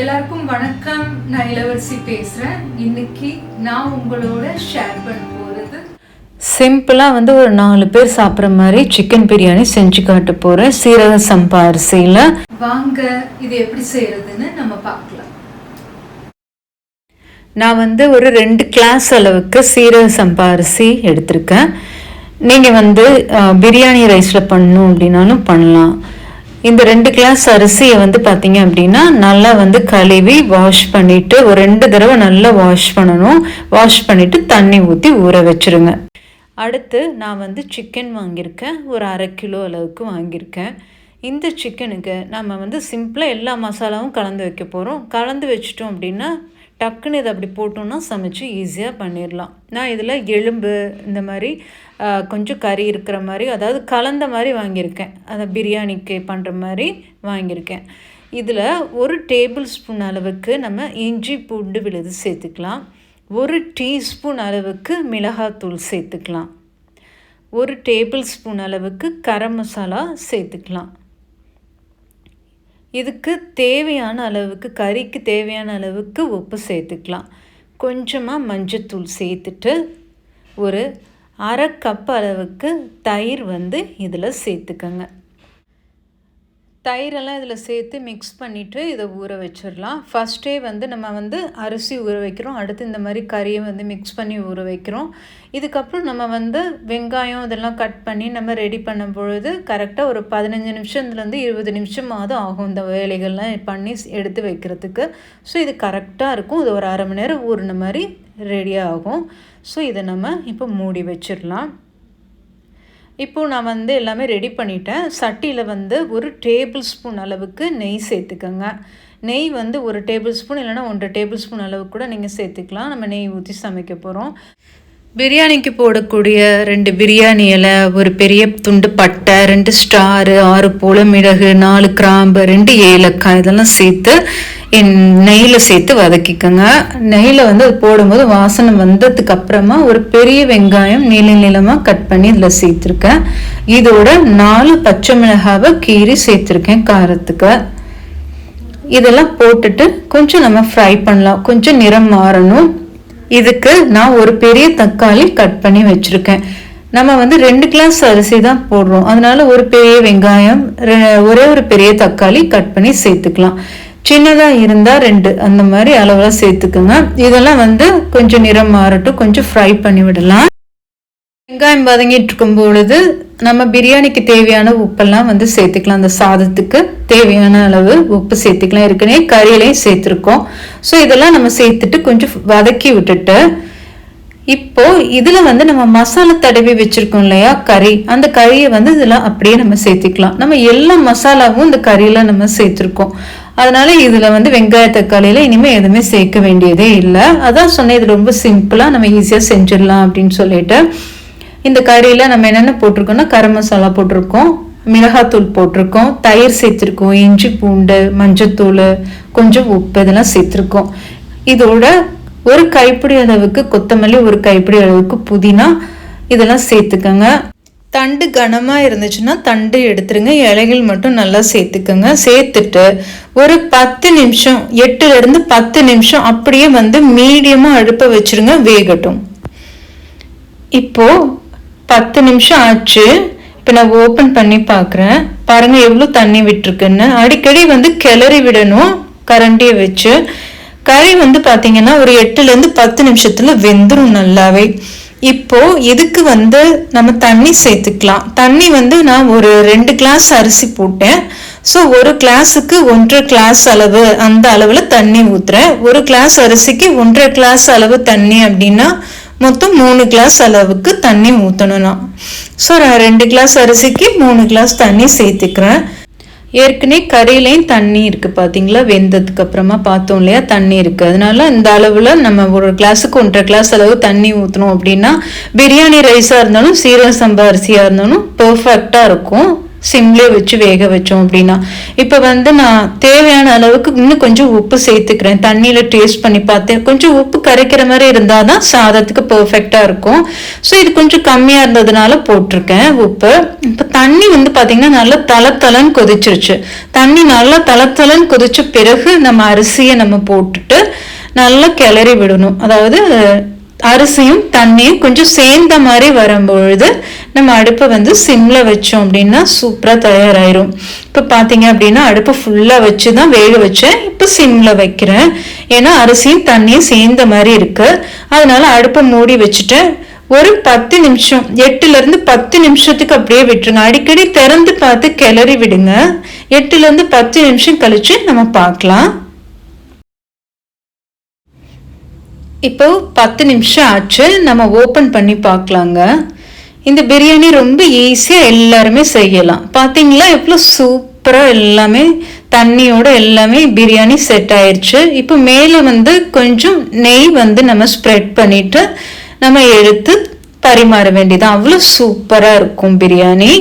எல்லாருக்கும் வணக்கம். நான் இளவரசி பேசுறேன். இன்னைக்கு நான் உங்களோட ஷேர் பண்ண போறது. சிம்பிளாக வந்து ஒரு நாலு பேர் சாப்பிட்ற மாதிரி சிக்கன் பிரியாணி செஞ்சு காட்ட போகிறேன் சீரக சம்பா அரிசியில் வாங்க இது எப்படி செய்யறதுன்னு நம்ம பார்க்கலாம். நான் வந்து ஒரு ரெண்டு கிளாஸ் அளவுக்கு சீரக சம்பா அரிசி எடுத்திருக்கேன். நீங்கள் வந்து பிரியாணி ரைஸில் பண்ணணும் அப்படின்னாலும் பண்ணலாம். இந்த ரெண்டு கிளாஸ் அரிசியை வந்து பார்த்தீங்க அப்படின்னா நல்லா வந்து கழுவி வாஷ் பண்ணிவிட்டு ஒரு ரெண்டு தடவை நல்லா வாஷ் பண்ணணும். வாஷ் பண்ணிவிட்டு தண்ணி ஊற்றி ஊற வச்சுருங்க. அடுத்து நான் வந்து சிக்கன் வாங்கியிருக்கேன். ஒரு அரை கிலோ அளவுக்கு வாங்கியிருக்கேன். இந்த சிக்கனுக்கு நம்ம வந்து சிம்பிளாக எல்லா மசாலாவும் கலந்து வைக்க போகிறோம் கலந்து வச்சிட்டோம் அப்படின்னா டக்குன்னு இதை அப்படி போட்டோம்னா சமைச்சு ஈஸியாக பண்ணிடலாம். நான் இதில் எலும்பு இந்த மாதிரி கொஞ்சம் கறி இருக்கிற மாதிரி அதாவது கலந்த மாதிரி வாங்கியிருக்கேன். அதை பிரியாணிக்கு பண்ணுற மாதிரி வாங்கியிருக்கேன். இதில் ஒரு டேபிள் ஸ்பூன் அளவுக்கு நம்ம இஞ்சி பூண்டு விழுது சேர்த்துக்கலாம். ஒரு டீஸ்பூன் அளவுக்கு மிளகாத்தூள் சேர்த்துக்கலாம். ஒரு டேபிள் ஸ்பூன் அளவுக்கு கரம் மசாலா சேர்த்துக்கலாம். இதுக்கு தேவையான அளவுக்கு கறிக்கு தேவையான அளவுக்கு உப்பு சேர்த்துக்கலாம். கொஞ்சமாக மஞ்சத்தூள் சேர்த்துட்டு ஒரு அரை கப் அளவுக்கு தயிர் வந்து இதில் சேர்த்துக்கோங்க. தயிரெல்லாம் இதில் சேர்த்து மிக்ஸ் பண்ணிவிட்டு இதை ஊற வச்சிடலாம். ஃபஸ்ட்டே வந்து நம்ம வந்து அரிசி ஊற வைக்கிறோம். அடுத்து இந்த மாதிரி கறியை வந்து மிக்ஸ் பண்ணி ஊற வைக்கிறோம். இதுக்கப்புறம் நம்ம வந்து வெங்காயம் இதெல்லாம் கட் பண்ணி நம்ம ரெடி பண்ணும் பொழுது கரெக்டாக ஒரு பதினஞ்சு நிமிஷத்துலேருந்து இருபது நிமிஷமாவது ஆகும் இந்த வேலைகள்லாம் பண்ணி எடுத்து வைக்கிறதுக்கு. ஸோ இது கரெக்டாக இருக்கும். இது ஒரு அரை மணி நேரம் ஊறின மாதிரி ரெடியாக ஆகும் ஸோ இதை நம்ம இப்போ மூடி வச்சிடலாம். இப்போது நான் வந்து எல்லாமே ரெடி பண்ணிட்டேன். சட்டியில் வந்து ஒரு டேபிள் ஸ்பூன் அளவுக்கு நெய் சேர்த்துக்கோங்க. நெய் வந்து ஒரு டேபிள் ஸ்பூன் இல்லைன்னா ஒன்றரை டேபிள் ஸ்பூன் அளவுக்கு கூட நீங்கள் சேர்த்துக்கலாம். நம்ம நெய் ஊற்றி சமைக்க போகிறோம் பிரியாணிக்கு போடக்கூடிய ரெண்டு பிரியாணி இலை ஒரு பெரிய துண்டு பட்டை ரெண்டு ஸ்டாரு ஆறு போல மிளகு நாலு கிராம்பு ரெண்டு ஏலக்காய் இதெல்லாம் சேர்த்து நெய்யில் சேர்த்து வதக்கிக்கோங்க. நெய்யில் வந்து அது போடும்போது வாசனை வந்ததுக்கு அப்புறமா ஒரு பெரிய வெங்காயம் நீள நீளமாக கட் பண்ணி இதில் சேர்த்துருக்கேன். இதோட நாலு பச்சை மிளகாவை கீறி சேர்த்துருக்கேன் காரத்துக்கு. இதெல்லாம் போட்டுட்டு கொஞ்சம் நம்ம ஃப்ரை பண்ணலாம். கொஞ்சம் நிறம் மாறணும். இதுக்கு நான் ஒரு பெரிய தக்காளி கட் பண்ணி வச்சுருக்கேன். நம்ம வந்து ரெண்டு கிளாஸ் அரிசி தான் போடுறோம். அதனால ஒரு பெரிய வெங்காயம் ரெ- ஒரே ஒரு பெரிய தக்காளி கட் பண்ணி சேர்த்துக்கலாம். சின்னதாக இருந்தால் ரெண்டு. அந்த மாதிரி அளவில் சேர்த்துக்கோங்க. இதெல்லாம் வந்து கொஞ்சம் நிறம் மாறட்டும். கொஞ்சம் ஃப்ரை பண்ணி விடலாம். வெங்காயம் வதங்கிட்டு இருக்கும் பொழுது நம்ம பிரியாணிக்கு தேவையான உப்பெல்லாம் வந்து சேர்த்துக்கலாம். அந்த சாதத்துக்கு தேவையான அளவு உப்பு சேர்த்துக்கலாம். ஏற்கனவே கறியிலையும் சேர்த்துருக்கோம். ஸோ இதெல்லாம் நம்ம சேர்த்துட்டு கொஞ்சம் வதக்கி விட்டுட்டு இப்போ இதில் வந்து நம்ம மசாலா தடவி வச்சுருக்கோம் இல்லையா? கறி. அந்த கறியை வந்து இதெல்லாம் அப்படியே நம்ம சேர்த்துக்கலாம். நம்ம எல்லா மசாலாவும் இந்த கறியில் நம்ம சேர்த்துருக்கோம். அதனால இதுல வந்து வெங்காய தக்காளியில இனிமே எதுவுமே சேர்க்க வேண்டியதே இல்லை. அதான் சொன்னேன் இது ரொம்ப சிம்பிளா நம்ம ஈஸியா செஞ்சிடலாம் அப்படின்னு சொல்லிட்டு. இந்த கறியில நம்ம என்னென்ன போட்டிருக்கோம்னா கரம் மசாலா போட்டிருக்கோம் மிளகாத்தூள் போட்டிருக்கோம் தயிர் சேர்த்துருக்கோம் இஞ்சி பூண்டு மஞ்சத்தூள் கொஞ்சம் உப்பு இதெல்லாம் சேர்த்துருக்கோம். இதோட ஒரு கைப்பிடி அளவுக்கு கொத்தமல்லி ஒரு கைப்பிடி அளவுக்கு புதினா இதெல்லாம் சேர்த்துக்கோங்க. தண்டு கனமாக இருந்துச்சுன்னா தண்டு எடுத்துருங்க. இலைகள் மட்டும் நல்லா சேர்த்துக்கோங்க. சேர்த்துட்டு ஒரு பத்து நிமிஷம் எட்டுலேருந்து பத்து நிமிஷம் அப்படியே வந்து மீடியமாக அடுப்பை வச்சிருங்க. வேகட்டும். இப்போது பத்து நிமிஷம் ஆச்சு. இப்போ நான் ஓப்பன் பண்ணி பார்க்குறேன். பாருங்கள் எவ்வளோ தண்ணி விட்டுருக்குன்னு. அடிக்கடி வந்து கிளறி விடணும் கரண்டியை வச்சு. கறி வந்து பார்த்தீங்கன்னா ஒரு எட்டுலேருந்து பத்து நிமிஷத்தில் வெந்துடும் நல்லாவே. இப்போ இதுக்கு வந்து நம்ம தண்ணி சேர்த்துக்கலாம்? தண்ணி வந்து நான் ஒரு ரெண்டு கிளாஸ் அரிசி போட்டேன். ஸோ ஒரு கிளாஸுக்கு ஒன்றரை கிளாஸ் அளவு அந்த அளவில் தண்ணி ஊற்றுறேன் ஒரு கிளாஸ் அரிசிக்கு ஒன்றரை கிளாஸ் அளவு தண்ணி அப்படின்னா மொத்தம் மூணு கிளாஸ் அளவுக்கு தண்ணி ஊற்றணும் நான் ஸோ நான் ரெண்டு கிளாஸ் அரிசிக்கு மூணு கிளாஸ் தண்ணி சேர்த்துக்கிறேன். ஏற்கனவே கறியிலையும் தண்ணி இருக்குது பார்த்தீங்களா வெந்ததுக்கு அப்புறமா பார்த்தோம் இல்லையா? தண்ணி இருக்குது அதனால இந்த அளவில் நம்ம ஒரு கிளாஸுக்கு ஒன்றரை கிளாஸ் அளவு தண்ணி ஊற்றணும் அப்படின்னா பிரியாணி ரைஸாக இருந்தாலும் சீரக சம்பா அரிசியாக இருந்தாலும் பெர்ஃபெக்டா இருக்கும். சிம்லேயே வச்சு வேக வச்சோம் அப்படின்னா. இப்போ வந்து நான் தேவையான அளவுக்கு இன்னும் கொஞ்சம் உப்பு சேர்த்துக்கிறேன். தண்ணியில் டேஸ்ட் பண்ணி பார்த்தேன். கொஞ்சம் உப்பு கரைக்கிற மாதிரி இருந்தால் தான் சாதத்துக்கு பர்ஃபெக்டாக இருக்கும். ஸோ இது கொஞ்சம் கம்மியாக இருந்ததுனால போட்டிருக்கேன் உப்பு. இப்போ தண்ணி வந்து பார்த்தீங்கன்னா நல்லா தளத்தலன்னு கொதிச்சிருச்சு. தண்ணி நல்லா தளத்தலன்னு கொதிச்ச பிறகு நம்ம அரிசியை நம்ம போட்டுட்டு நல்லா கிளறி விடணும். அதாவது அரிசியும் தண்ணியும் கொஞ்சம் சேர்ந்த மாதிரி வரும்பொழுது நம்ம அடுப்பை வந்து சிம்மில் வச்சோம் அப்படின்னா சூப்பராக தயாராயிரும். இப்போ பார்த்தீங்க அப்படின்னா அடுப்பை ஃபுல்லாக வச்சு தான் வேக வச்சேன். இப்போ சிம்மில் வைக்கிறேன். ஏன்னா அரிசியும் தண்ணியும் சேர்ந்த மாதிரி இருக்குது அதனால் அடுப்பை மூடி வச்சுட்டேன். ஒரு பத்து நிமிஷம் எட்டுலேருந்து பத்து நிமிஷத்துக்கு அப்படியே விட்டுருங்க. அடிக்கடி திறந்து பார்த்து கிளறி விடுங்க. எட்டுலேருந்து பத்து நிமிஷம் கழித்து நம்ம பார்க்கலாம். இப்போ பத்து நிமிஷம் ஆச்சு. நம்ம ஓப்பன் பண்ணி பார்க்கலாங்க. இந்த பிரியாணி ரொம்ப ஈஸியாக எல்லாருமே செய்யலாம். பார்த்தீங்களா எவ்வளோ சூப்பராக எல்லாமே தண்ணியோட எல்லாமே பிரியாணி செட் ஆயிடுச்சு இப்போ மேலே வந்து கொஞ்சம் நெய் வந்து நம்ம ஸ்ப்ரெட் பண்ணிவிட்டு நம்ம எடுத்து பரிமாற வேண்டியது அவ்வளோ சூப்பராக இருக்கும் பிரியாணி.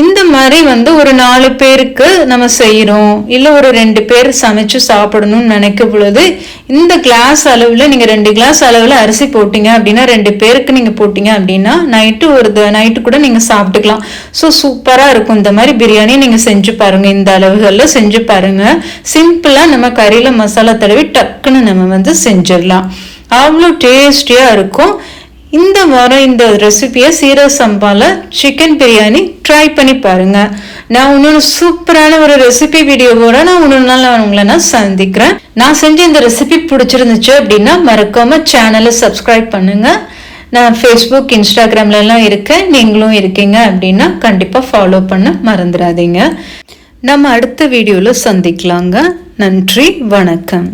இந்த மாதிரி வந்து ஒரு நாலு பேருக்கு நம்ம செய்கிறோம் இல்லை ஒரு ரெண்டு பேர் சமைச்சு சாப்பிடணும்னு நினைக்க பொழுது இந்த கிளாஸ் அளவில் நீங்கள் ரெண்டு கிளாஸ் அளவில் அரிசி போட்டிங்க அப்படின்னா ரெண்டு பேருக்கு நீங்கள் போட்டிங்க அப்படின்னா நைட்டு ஒரு நைட்டு கூட நீங்கள் சாப்பிட்டுக்கலாம். ஸோ சூப்பராக இருக்கும். இந்த மாதிரி பிரியாணி நீங்கள் செஞ்சு பாருங்கள் இந்த அளவுகளில் செஞ்சு பாருங்கள் சிம்பிளாக நம்ம கறியில் மசாலா தடவி டக்குன்னு நம்ம வந்து செஞ்சிடலாம். அவ்வளோ டேஸ்டியாக இருக்கும். இந்த வாரம் இந்த ரெசிபியை சீரக சம்பால சிக்கன் பிரியாணி ட்ரை பண்ணி பாருங்க. நான் இன்னொன்று சூப்பரான ஒரு ரெசிபி வீடியோவோட நான் இன்னொரு நாள் உங்களை நான் சந்திக்கிறேன். நான் செஞ்ச இந்த ரெசிபி பிடிச்சிருந்துச்சு அப்படின்னா மறக்காம சேனலை சப்ஸ்கிரைப் பண்ணுங்க. நான் ஃபேஸ்புக் இன்ஸ்டாகிராம்ல எல்லாம் இருக்கேன். நீங்களும் இருக்கீங்க அப்படின்னா கண்டிப்பாக ஃபாலோ பண்ண மறந்துடாதீங்க. நம்ம அடுத்த வீடியோவில் சந்திக்கலாங்க. நன்றி வணக்கம்.